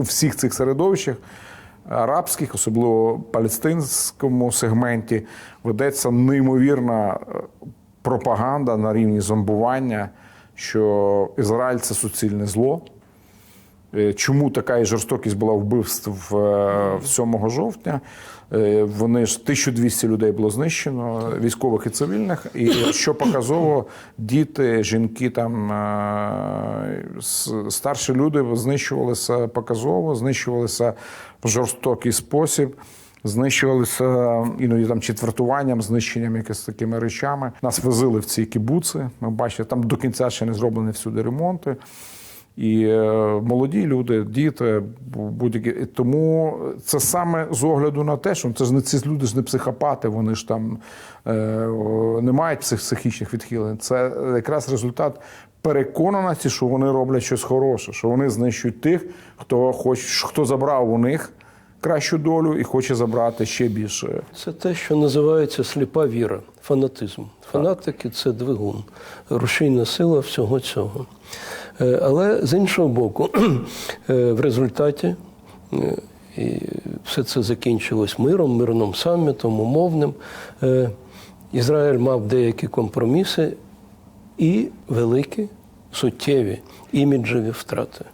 у всіх цих середовищах арабських, особливо палестинському сегменті, ведеться неймовірна е, пропаганда на рівні зомбування, що Ізраїль це суцільне зло. Е, Чому така жорстокість була вбивств е, 7 жовтня? Е, Вони ж 1200 людей було знищено, військових і цивільних. І що показово, діти, жінки, там е, старші люди знищувалися показово, знищувалися в жорстокий спосіб. Знищувалися іноді там четвертуванням, знищенням якось такими речами. Нас возили в ці кібуци. Ми бачили, там до кінця ще не зроблені всюди ремонти. І е, молоді люди, діти, будь-які. Тому це саме з огляду на те, що це ж не ці люди ж не психопати, вони ж там е, не мають психічних відхилень. Це якраз результат переконаності, що вони роблять щось хороше, що вони знищують тих, хто хоч хто забрав у них кращу долю і хоче забрати ще більше. Це те, що називається сліпа віра, фанатизм. Фанатики це двигун, рушійна сила всього цього. Е, Але з іншого боку, е, в результаті е, і все це закінчилось миром, мирним самітом, умовним. Ізраїль мав деякі компроміси і великі суттєві іміджеві втрати.